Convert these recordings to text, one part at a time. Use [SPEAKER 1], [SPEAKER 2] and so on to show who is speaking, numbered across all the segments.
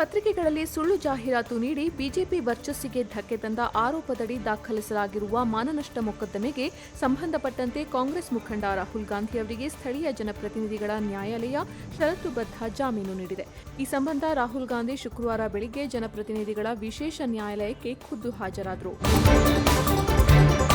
[SPEAKER 1] ಪತ್ರಿಕೆಗಳಲ್ಲಿ ಸುಳ್ಳು ಜಾಹೀರಾತು ನೀಡಿ ಬಿಜೆಪಿ ವರ್ಚಸ್ಸಿಗೆ ಧಕ್ಕೆ ತಂದ ಆರೋಪದಡಿ ದಾಖಲಿಸಲಾಗಿರುವ ಮಾನನಷ್ಟ ಮೊಕದ್ದಮೆಗೆ ಸಂಬಂಧಪಟ್ಟಂತೆ ಕಾಂಗ್ರೆಸ್ ಮುಖಂಡ ರಾಹುಲ್ ಗಾಂಧಿ ಅವರಿಗೆ ಸ್ಥಳೀಯ ಜನಪ್ರತಿನಿಧಿಗಳ ನ್ಯಾಯಾಲಯ ಷರತ್ತುಬದ್ಧ ಜಾಮೀನು ನೀಡಿದೆ. ಈ ಸಂಬಂಧ ರಾಹುಲ್ ಗಾಂಧಿ ಶುಕ್ರವಾರ ಬೆಳಿಗ್ಗೆ ಜನಪ್ರತಿನಿಧಿಗಳ ವಿಶೇಷ ನ್ಯಾಯಾಲಯಕ್ಕೆ ಖುದ್ದು ಹಾಜರಾದರು.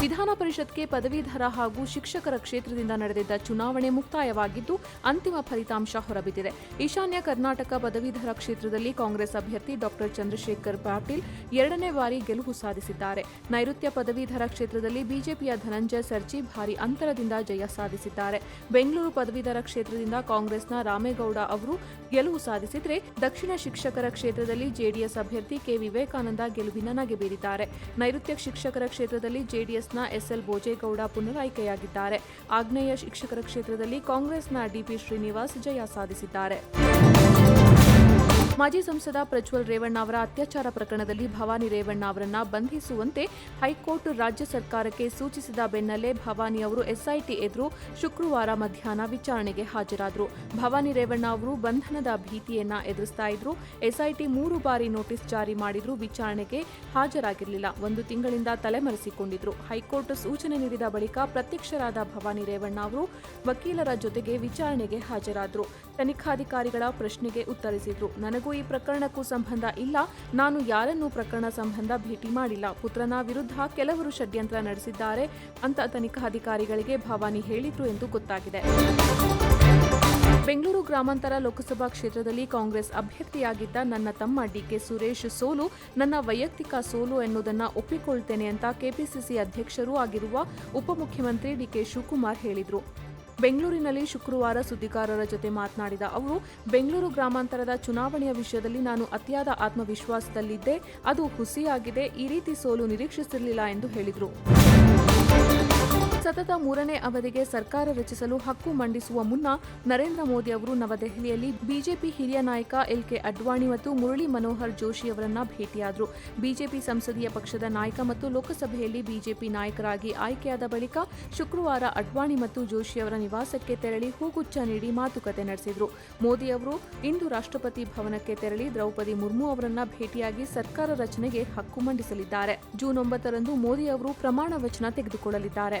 [SPEAKER 1] ವಿಧಾನ ಪರಿಷತ್ಗೆ ಪದವೀಧರ ಹಾಗೂ ಶಿಕ್ಷಕರ ಕ್ಷೇತ್ರದಿಂದ ನಡೆದಿದ್ದ ಚುನಾವಣೆ ಮುಕ್ತಾಯವಾಗಿದ್ದು, ಅಂತಿಮ ಫಲಿತಾಂಶ ಹೊರಬಿದ್ದಿದೆ. ಈಶಾನ್ಯ ಕರ್ನಾಟಕ ಪದವೀಧರ ಕ್ಷೇತ್ರದಲ್ಲಿ ಕಾಂಗ್ರೆಸ್ ಅಭ್ಯರ್ಥಿ ಡಾಕ್ಟರ್ ಚಂದ್ರಶೇಖರ್ ಪಾಟೀಲ್ ಎರಡನೇ ಬಾರಿ ಗೆಲುವು ಸಾಧಿಸಿದ್ದಾರೆ. ನೈಋತ್ಯ ಪದವೀಧರ ಕ್ಷೇತ್ರದಲ್ಲಿ ಬಿಜೆಪಿಯ ಧನಂಜಯ ಸರ್ಜಿ ಭಾರಿ ಅಂತರದಿಂದ ಜಯ ಸಾಧಿಸಿದ್ದಾರೆ. ಬೆಂಗಳೂರು ಪದವೀಧರ ಕ್ಷೇತ್ರದಿಂದ ಕಾಂಗ್ರೆಸ್ನ ರಾಮೇಗೌಡ ಅವರು ಗೆಲುವು ಸಾಧಿಸಿದರೆ, ದಕ್ಷಿಣ ಶಿಕ್ಷಕರ ಕ್ಷೇತ್ರದಲ್ಲಿ ಜೆಡಿಎಸ್ ಅಭ್ಯರ್ಥಿ ಕೆ. ವಿವೇಕಾನಂದ ಗೆಲುವಿನ ನಗೆ ಬೀರಿದ್ದಾರೆ. ನೈಋತ್ಯ ಶಿಕ್ಷಕರ ಕ್ಷೇತ್ರದಲ್ಲಿ ಜೆಡಿಎಸ್ನ ಎಸ್ಎಲ್ ಭೋಜೇಗೌಡ ಪುನರಾಯ್ಕೆಯಾಗಿದ್ದಾರೆ. ಆಗ್ನೇಯ ಶಿಕ್ಷಕರ ಕ್ಷೇತ್ರದಲ್ಲಿ ಕಾಂಗ್ರೆಸ್ನ ಡಿಪಿ ಶ್ರೀನಿವಾಸ್ ಜಯ ಸಾಧಿಸಿದ್ದಾರೆ. ಮಾಜಿ ಸಂಸದ ಪ್ರಜ್ವಲ್ ರೇವಣ್ಣ ಅವರ ಅತ್ಯಾಚಾರ ಪ್ರಕರಣದಲ್ಲಿ ಭವಾನಿ ರೇವಣ್ಣ ಅವರನ್ನ ಬಂಧಿಸುವಂತೆ ಹೈಕೋರ್ಟ್ ರಾಜ್ಯ ಸರ್ಕಾರಕ್ಕೆ ಸೂಚಿಸಿದ ಬೆನ್ನಲ್ಲೇ ಭವಾನಿ ಅವರು ಎಸ್ಐಟಿ ಎದುರು ಶುಕ್ರವಾರ ಮಧ್ಯಾಹ್ನ ವಿಚಾರಣೆಗೆ ಹಾಜರಾದರು. ಭವಾನಿ ರೇವಣ್ಣ ಅವರು ಬಂಧನದ ಭೀತಿಯನ್ನ ಎದುರಿಸ್ತಾ ಇದ್ರು. ಎಸ್ಐಟಿ ಮೂರು ಬಾರಿ ನೋಟಿಸ್ ಜಾರಿ ಮಾಡಿದ್ರು. ವಿಚಾರಣೆಗೆ ಹಾಜರಾಗಿರಲಿಲ್ಲ. ಒಂದು ತಿಂಗಳಿಂದ ತಲೆಮರೆಸಿಕೊಂಡಿದ್ರು. ಹೈಕೋರ್ಟ್ ಸೂಚನೆ ನೀಡಿದ ಬಳಿಕ ಪ್ರತ್ಯಕ್ಷರಾದ ಭವಾನಿ ರೇವಣ್ಣ ಅವರು ವಕೀಲರ ಜೊತೆಗೆ ವಿಚಾರಣೆಗೆ ಹಾಜರಾದರು. ತನಿಖಾಧಿಕಾರಿಗಳ ಪ್ರಶ್ನೆಗೆ ಉತ್ತರಿಸಿದ್ರು. ನನಗೂ ಈ ಪ್ರಕರಣಕ್ಕೂ ಸಂಬಂಧ ಇಲ್ಲ. ನಾನು ಯಾರನ್ನೂ ಪ್ರಕರಣ ಸಂಬಂಧ ಭೇಟಿ ಮಾಡಿಲ್ಲ. ಪುತ್ರನ ವಿರುದ್ಧ ಕೆಲವರು ಷಡ್ಯಂತ್ರ ನಡೆಸಿದ್ದಾರೆ ಅಂತ ತನಿಖಾಧಿಕಾರಿಗಳಿಗೆ ಭವಾನಿ ಹೇಳಿದ್ರು ಎಂದು ಗೊತ್ತಾಗಿದೆ. ಬೆಂಗಳೂರು ಗ್ರಾಮಾಂತರ ಲೋಕಸಭಾ ಕ್ಷೇತ್ರದಲ್ಲಿ ಕಾಂಗ್ರೆಸ್ ಅಭ್ಯರ್ಥಿಯಾಗಿದ್ದ ನನ್ನ ತಮ್ಮ ಡಿಕೆ ಸುರೇಶ್ ಸೋಲು, ನನ್ನ ವೈಯಕ್ತಿಕ ಸೋಲು ಎನ್ನುವುದನ್ನು ಒಪ್ಪಿಕೊಳ್ತೇನೆ ಅಂತ ಕೆಪಿಸಿಸಿ ಅಧ್ಯಕ್ಷರೂ ಆಗಿರುವ ಉಪಮುಖ್ಯಮಂತ್ರಿ ಡಿಕೆ ಶಿವಕುಮಾರ್ ಹೇಳಿದರು. ಬೆಂಗಳೂರಿನಲ್ಲಿ ಶುಕ್ರವಾರ ಸುದ್ದಿಗಾರರ ಜೊತೆ ಮಾತನಾಡಿದ ಅವರು, ಬೆಂಗಳೂರು ಗ್ರಾಮಾಂತರದ ಚುನಾವಣೆಯ ವಿಷಯದಲ್ಲಿ ನಾನು ಅತಿಯಾದ ಆತ್ಮವಿಶ್ವಾಸದಲ್ಲಿದ್ದೆ. ಅದು ಹುಸಿಯಾಗಿದೆ. ಈ ರೀತಿ ಸೋಲು ನಿರೀಕ್ಷಿಸಿರಲಿಲ್ಲ ಎಂದು ಹೇಳಿದರು. ಸತತ ಮೂರನೇ ಅವಧಿಗೆ ಸರ್ಕಾರ ರಚಿಸಲು ಹಕ್ಕು ಮಂಡಿಸುವ ಮುನ್ನ ನರೇಂದ್ರ ಮೋದಿ ಅವರು ನವದೆಹಲಿಯಲ್ಲಿ ಬಿಜೆಪಿ ಹಿರಿಯ ನಾಯಕ ಎಲ್ಕೆ ಅಡ್ವಾಣಿ ಮತ್ತು ಮುರಳಿ ಮನೋಹರ್ ಜೋಶಿ ಅವರನ್ನ ಭೇಟಿಯಾದರು. ಬಿಜೆಪಿ ಸಂಸದೀಯ ಪಕ್ಷದ ನಾಯಕ ಮತ್ತು ಲೋಕಸಭೆಯಲ್ಲಿ ಬಿಜೆಪಿ ನಾಯಕರಾಗಿ ಆಯ್ಕೆಯಾದ ಬಳಿಕ ಶುಕ್ರವಾರ ಅಡ್ವಾಣಿ ಮತ್ತು ಜೋಶಿ ಅವರ ನಿವಾಸಕ್ಕೆ ತೆರಳಿ ಹೂಗುಚ್ಛ ನೀಡಿ ಮಾತುಕತೆ ನಡೆಸಿದರು. ಮೋದಿ ಅವರು ಇಂದು ರಾಷ್ಟ್ರಪತಿ ಭವನಕ್ಕೆ ತೆರಳಿ ದ್ರೌಪದಿ ಮುರ್ಮು ಅವರನ್ನ ಭೇಟಿಯಾಗಿ ಸರ್ಕಾರ ರಚನೆಗೆ ಹಕ್ಕು ಮಂಡಿಸಲಿದ್ದಾರೆ. ಜೂನ್ ಒಂಬತ್ತರಂದು ಮೋದಿ ಅವರು ಪ್ರಮಾಣ ವಚನ ತೆಗೆದುಕೊಳ್ಳಲಿದ್ದಾರೆ.